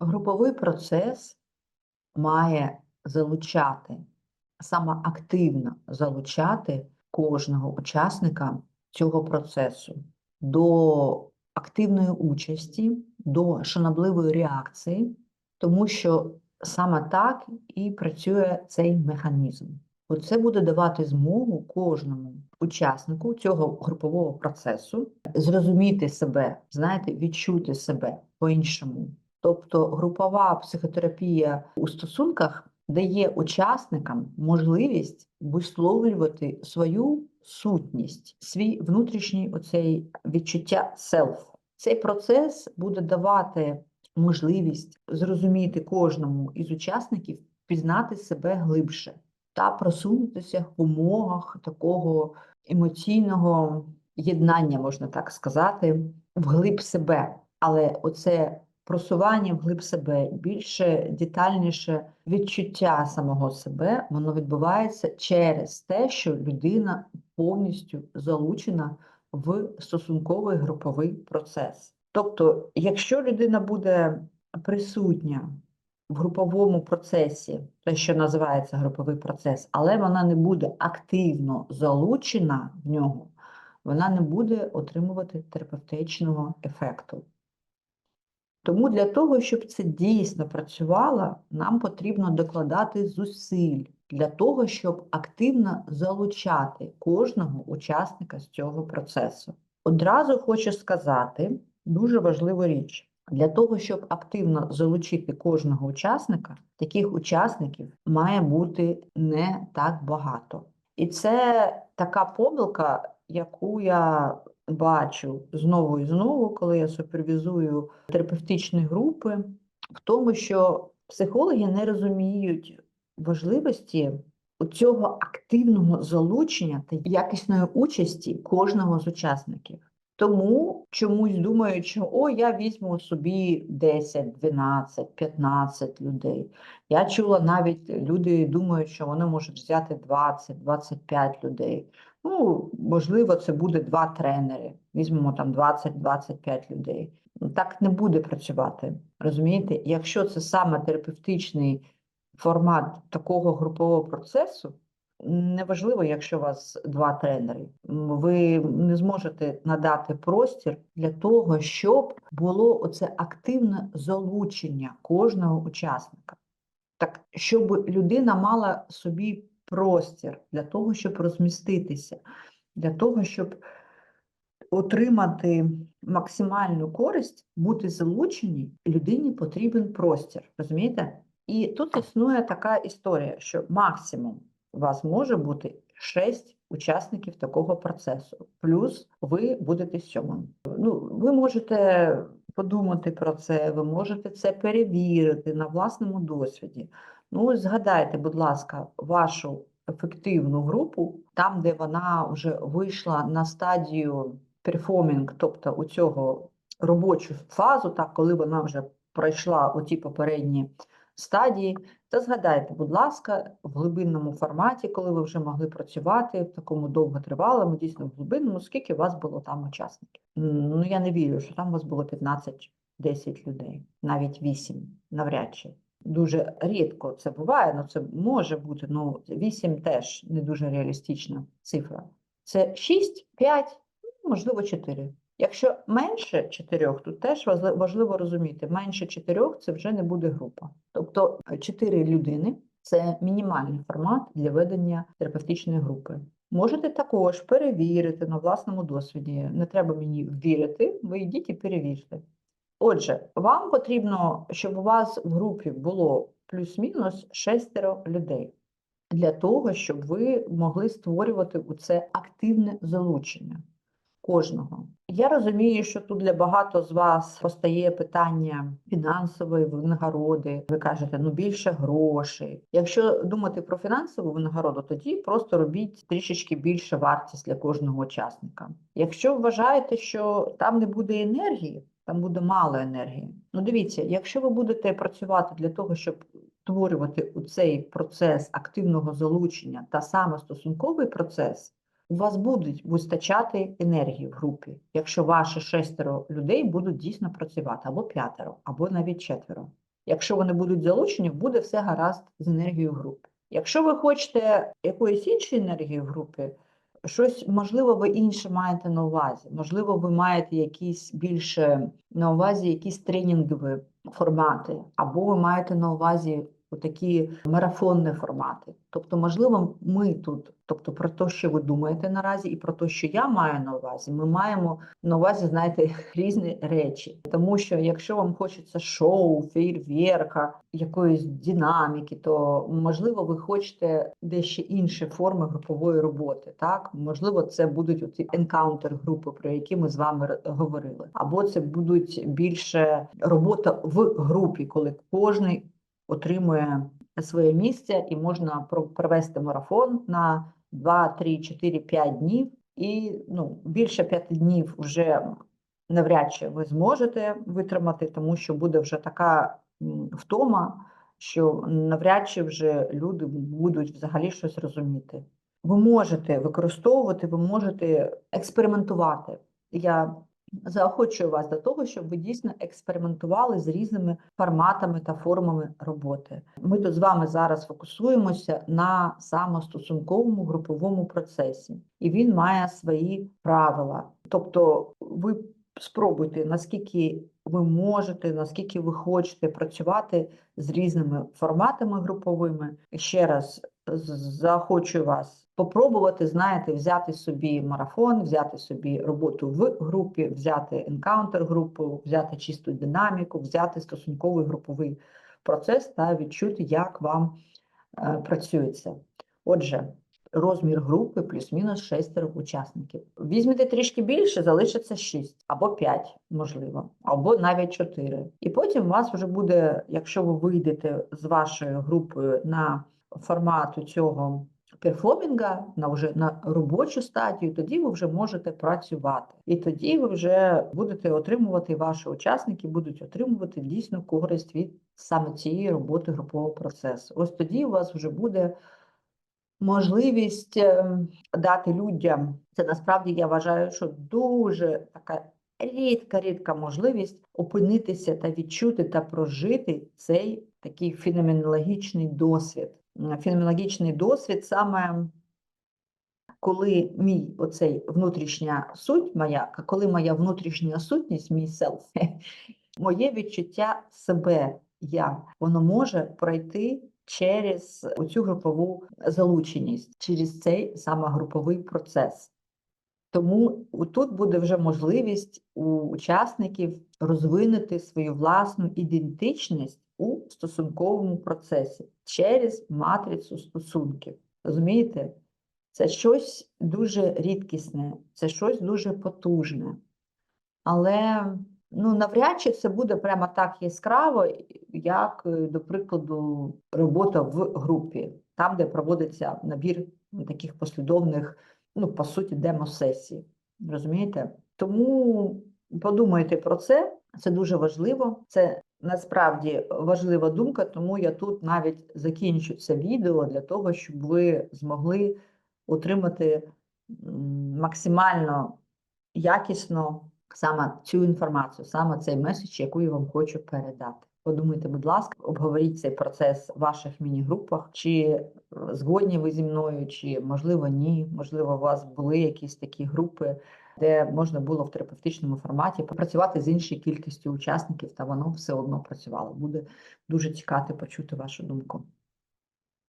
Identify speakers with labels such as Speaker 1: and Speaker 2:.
Speaker 1: Груповий процес має залучати, саме активно залучати кожного учасника цього процесу до активної участі, до шанобливої реакції, тому що саме так і працює цей механізм. Оце буде давати змогу кожному учаснику цього групового процесу зрозуміти себе, знаєте, відчути себе по-іншому. Тобто групова психотерапія у стосунках дає учасникам можливість висловлювати свою сутність, свій внутрішній оцей відчуття селф. Цей процес буде давати можливість зрозуміти кожному із учасників пізнати себе глибше та просунутися в умовах такого емоційного єднання, можна так сказати, вглиб себе. Але оце просування вглиб себе, більше детальніше відчуття самого себе, воно відбувається через те, що людина повністю залучена в стосунковий груповий процес. Тобто, якщо людина буде присутня в груповому процесі, те, що називається груповий процес, але вона не буде активно залучена в нього, вона не буде отримувати терапевтичного ефекту. Тому для того, щоб це дійсно працювало, нам потрібно докладати зусиль для того, щоб активно залучати кожного учасника з цього процесу. Одразу хочу сказати дуже важливу річ. Для того, щоб активно залучити кожного учасника, таких учасників має бути не так багато. І це така помилка, яку я бачу знову і знову, коли я супервізую терапевтичні групи, в тому, що психологи не розуміють важливості цього активного залучення та якісної участі кожного з учасників. Тому чомусь думають, що о, я візьму собі 10, 12, 15 людей. Я чула навіть люди думають, що вони можуть взяти 20, 25 людей. Ну, можливо, це буде два тренери. Візьмемо там 20-25 людей. Так не буде працювати. Розумієте? Якщо це саме терапевтичний формат такого групового процесу, Неважливо, якщо у вас два тренери, ви не зможете надати простір для того, щоб було оце активне залучення кожного учасника, так щоб людина мала собі простір для того, щоб розміститися, для того, щоб отримати максимальну користь, бути залученій, людині потрібен простір. Розумієте? І тут існує така історія, що максимум у вас може бути 6 учасників такого процесу, плюс ви будете сьомим. Ну, ви можете подумати про це, ви можете це перевірити на власному досвіді. Ну, згадайте, будь ласка, вашу ефективну групу, там, де вона вже вийшла на стадію перформінг, тобто у цього робочу фазу, так, коли вона вже пройшла у ті попередні стадії. Та згадайте, будь ласка, в глибинному форматі, коли ви вже могли працювати в такому довготривалому, дійсно в глибинному, скільки у вас було там учасників? Ну, я не вірю, що там у вас було 15-10 людей, навіть 8, навряд чи. Дуже рідко це буває, але це може бути, ну 8 теж не дуже реалістична цифра. Це 6, 5, можливо, 4. Якщо менше чотирьох, тут теж важливо розуміти, менше чотирьох це вже не буде група. Тобто чотири людини це мінімальний формат для ведення терапевтичної групи. Можете також перевірити на власному досвіді. Не треба мені вірити, ви йдіть і перевірте. Отже, вам потрібно, щоб у вас в групі було плюс-мінус шестеро людей для того, щоб ви могли створювати це активне залучення кожного. Я розумію, що тут для багато з вас постає питання фінансової винагороди. Ви кажете, ну більше грошей. Якщо думати про фінансову винагороду, тоді просто робіть трішечки більше вартість для кожного учасника. Якщо вважаєте, що там не буде енергії, там буде мало енергії. Ну, дивіться, якщо ви будете працювати для того, щоб створювати цей процес активного залучення та саме стосунковий процес у вас будуть вистачати енергії в групі, якщо ваші шестеро людей будуть дійсно працювати, або п'ятеро, або навіть четверо. Якщо вони будуть залучені, буде все гаразд з енергією групи. Якщо ви хочете якоїсь іншої енергії в групі, щось можливо ви інше маєте на увазі. Можливо, ви маєте якісь більше на увазі якісь тренінгові формати, або ви маєте на увазі такі марафонні формати. Тобто, можливо, ми тут, тобто про те, що ви думаєте наразі, і про те, що я маю на увазі, ми маємо на увазі, знаєте, різні речі. Тому що якщо вам хочеться шоу, фейерверка, якоїсь динаміки, то можливо ви хочете дещо інші форми групової роботи. Так, можливо, це будуть оці енкаунтер групи, про які ми з вами говорили, або це будуть більше робота в групі, коли кожний отримує своє місце і можна про- провести марафон на 2, 3, 4, 5 днів. І ну, більше 5 днів вже навряд чи ви зможете витримати, тому що буде вже така втома, що навряд чи вже люди будуть взагалі щось розуміти. Ви можете використовувати, ви можете експериментувати. Я заохочую вас до того, щоб ви дійсно експериментували з різними форматами та формами роботи. Ми тут з вами зараз фокусуємося на самостосунковому груповому процесі, і він має свої правила. Тобто, ви спробуйте, наскільки ви можете, наскільки ви хочете працювати з різними форматами груповими. Ще раз з- заохочую вас попробувати, знаєте, взяти собі марафон, взяти собі роботу в групі, взяти енкаунтер групу, взяти чисту динаміку, взяти стосунковий груповий процес та відчути, як вам е, працюється. Отже, розмір групи плюс-мінус шестеро учасників. Візьмете трішки більше, залишиться 6 або 5, можливо, або навіть 4. І потім у вас вже буде, якщо ви вийдете з вашою групою на формату цього перформінга, на вже на робочу стадію, тоді ви вже можете працювати. І тоді ви вже будете отримувати, ваші учасники будуть отримувати дійсно користь від саме цієї роботи групового процесу. Ось тоді у вас вже буде можливість ем, дати людям. Це насправді я вважаю, що дуже така рідка, рідка можливість опинитися та відчути та прожити цей такий феноменологічний досвід. Феноменологічний досвід саме коли мій оцей внутрішня суть моя, коли моя внутрішня сутність, мій селф, моє відчуття себе, я, воно може пройти через цю групову залученість, через цей саме груповий процес. Тому тут буде вже можливість у учасників розвинути свою власну ідентичність у стосунковому процесі через матрицю стосунків. Розумієте? Це щось дуже рідкісне, це щось дуже потужне. Але ну, навряд чи це буде прямо так яскраво, як, е, до прикладу, робота в групі, там, де проводиться набір таких послідовних, ну, по суті, демо-сесій. Розумієте? Тому подумайте про це, це дуже важливо. Це насправді важлива думка, тому я тут навіть закінчу це відео для того, щоб ви змогли отримати максимально якісно саме цю інформацію, саме цей меседж, яку я вам хочу передати. Подумайте, будь ласка, обговоріть цей процес в ваших міні-групах, чи згодні ви зі мною, чи можливо ні. Можливо, у вас були якісь такі групи, де можна було в терапевтичному форматі попрацювати з іншою кількістю учасників, та воно все одно працювало. Буде дуже цікаво почути вашу думку.